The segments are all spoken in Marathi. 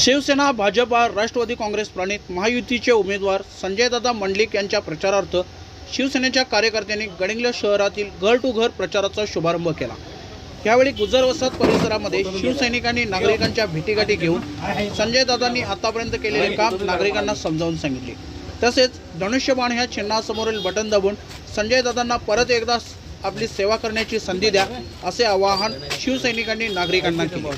शिवसेना भाजपा राष्ट्रवादी काँग्रेस प्रणित महायुतीचे उमेदवार संजयदादा मंडलिक यांच्या प्रचारार्थ शिवसेनेच्या कार्यकर्त्यांनी गडिंग्लज शहरातील घर टू घर प्रचाराचा शुभारंभ केला. यावेळी गुजर वसाहत परिसरामध्ये शिवसैनिकांनी नागरिकांच्या भेटीगाठी घेऊन संजयदादांनी आतापर्यंत केलेले काम नागरिकांना समजावून सांगितले. तसेच धनुष्यबाण ह्या चिन्हासमोरील बटन दाबून संजयदादांना परत एकदा आपली सेवा करण्याची संधी द्या असे आवाहन शिवसैनिकांनी नागरिकांना केले.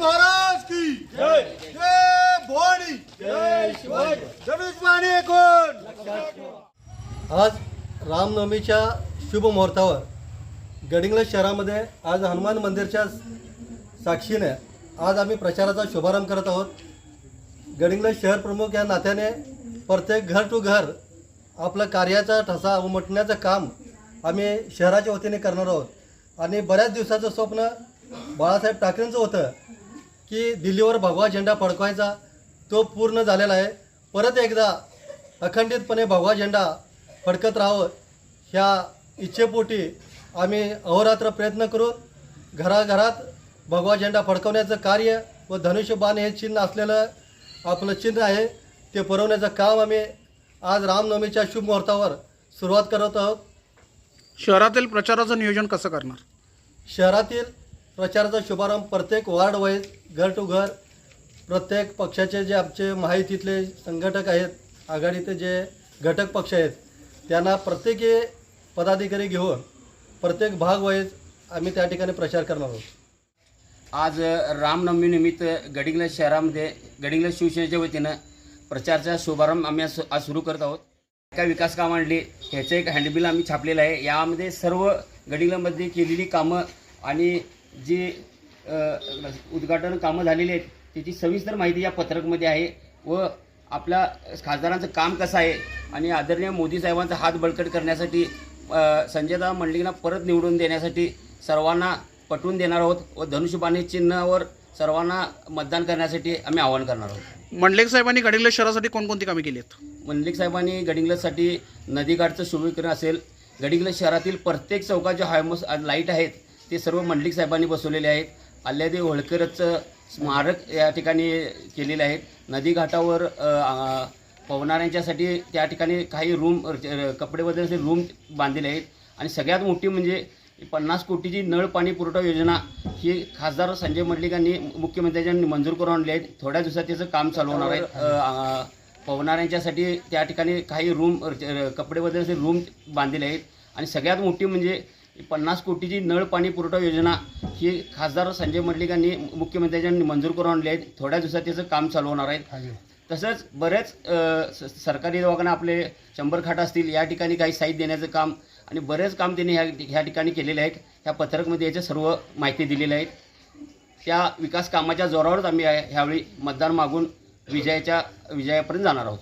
महाराज! की? जय. जय भवानी। जय शिवाजी. धनुष माने कोण आज रामनवमीच्या शुभ मुहूर्तावर गडिंग्लज शहरामध्ये आज हनुमान मंदिरच्या साक्षीने आज आम्ही प्रचाराचा शुभारंभ करत आहोत. गडिंग्लज शहर प्रमुख या नात्याने प्रत्येक घर टू घर आपलं कार्याचा ठसा उमटण्याचं काम आम्ही शहराच्या वतीने करणार आहोत. आणि बऱ्याच दिवसाचं स्वप्न बाळासाहेब ठाकरेंचं होतं. की दिल्लीवर भगवा झेंडा फडकवायचा तो पूर्ण झालेला आहे. परत एकदा अखंडितपणे भगवा झेंडा फडकत राहावं ह्या इच्छेपोटी आम्ही अहोरात्र प्रयत्न करू. घराघरात भगवा झेंडा फडकवण्याचं कार्य व धनुष्यबाण हे चिन्ह असलेलं आपलं चिन्ह आहे ते पुरवण्याचं काम आम्ही आज रामनवमीच्या शुभ मुहूर्तावर सुरुवात करत आहोत. शहरातील प्रचाराचं नियोजन कसं करणार? शहरातील प्रचाराचा शुभारंभ प्रत्येक वार्ड वाईज घर टू घर प्रत्येक पक्षाचे जे आमचे माहितीतले संघटक आहेत आघाडीचे जे घटक पक्ष आहेत त्यांना प्रत्येकी पदाधिकारी घेऊन प्रत्येक भाग वाईज आम्ही त्या ठिकाणी प्रचार करणार आहोत. आज रामनवमीनिमित्त गडिंगला शहरामध्ये गडिंगला शिवसेनेच्या वतीनं प्रचारचा शुभारंभ आम्ही आज आज सुरू करत आहोत. काय विकास कामं आणली ह्याचं एक हँडबिल आम्ही छापलेलं आहे. यामध्ये सर्व गडिंगलामध्ये केलेली कामं आणि जी उद्घाटन कामं झालेली आहेत त्याची सविस्तर माहिती या पत्रकमध्ये आहे व आपल्या खासदारांचं काम कसं आहे आणि आदरणीय मोदी साहेबांचा हात बळकट करण्यासाठी संजयदा मंडलिकांना परत निवडून देण्यासाठी सर्वांना पटवून देणार आहोत व धनुष्यबाणी चिन्हावर सर्वांना मतदान करण्यासाठी आम्ही आवाहन करणार आहोत. मंडलिक साहेबांनी गडिंग्लज शहरासाठी कोणकोणती कामे केली आहेत? मंडलिक साहेबांनी गडिंग्लजसाठी नदीकाठचं शुभीकरण असेल. गडिंग्लज शहरातील प्रत्येक चौकात जे हायमस लाइट आहेत. ते सर्व मंडलिक साहेबांनी बसवलेले आहेत. अल्ल्यादेव होळकरचं स्मारक या ठिकाणी केलेले आहेत नदीघाटावर पवनाऱ्यांच्यासाठी त्या ठिकाणी काही रूम कपडे बदलचे रूम बांधलेले आहेत. आणि सगळ्यात मोठी म्हणजे पन्नास कोटीची नळ पाणी पुरवठा योजना ही खासदार संजय मंडलिकांनी मुख्यमंत्र्यांनी मंजूर करून आणली आहे. थोड्या दिवसात त्याचं काम चालू होणार आहे. पवनाऱ्यांच्यासाठी त्या ठिकाणी काही रूम कपडे बदलचे रूम बांधलेले आहेत. आणि सगळ्यात मोठी म्हणजे पन्नास कोटीची नळ पाणी पुरवठा योजना ही खासदार संजय मंडलिकांनी मुख्यमंत्र्यांनी मंजूर करून आणली आहे. थोड्या दिवसात त्याचं काम चालू होणार आहे. तसंच बरेच सरकारी दवाखाना आपले शंभर खाटा असतील या ठिकाणी काही साईट देण्याचं काम आणि बरेच काम त्यांनी ह्या ह्या ठिकाणी केलेले आहेत. ह्या पत्रकमध्ये याच्या सर्व माहिती दिलेल्या आहेत. त्या विकास कामाच्या जोरावरच आम्ही ह्या- ह्यावेळी मतदान मागून विजयाच्या विजयापर्यंत जाणार आहोत.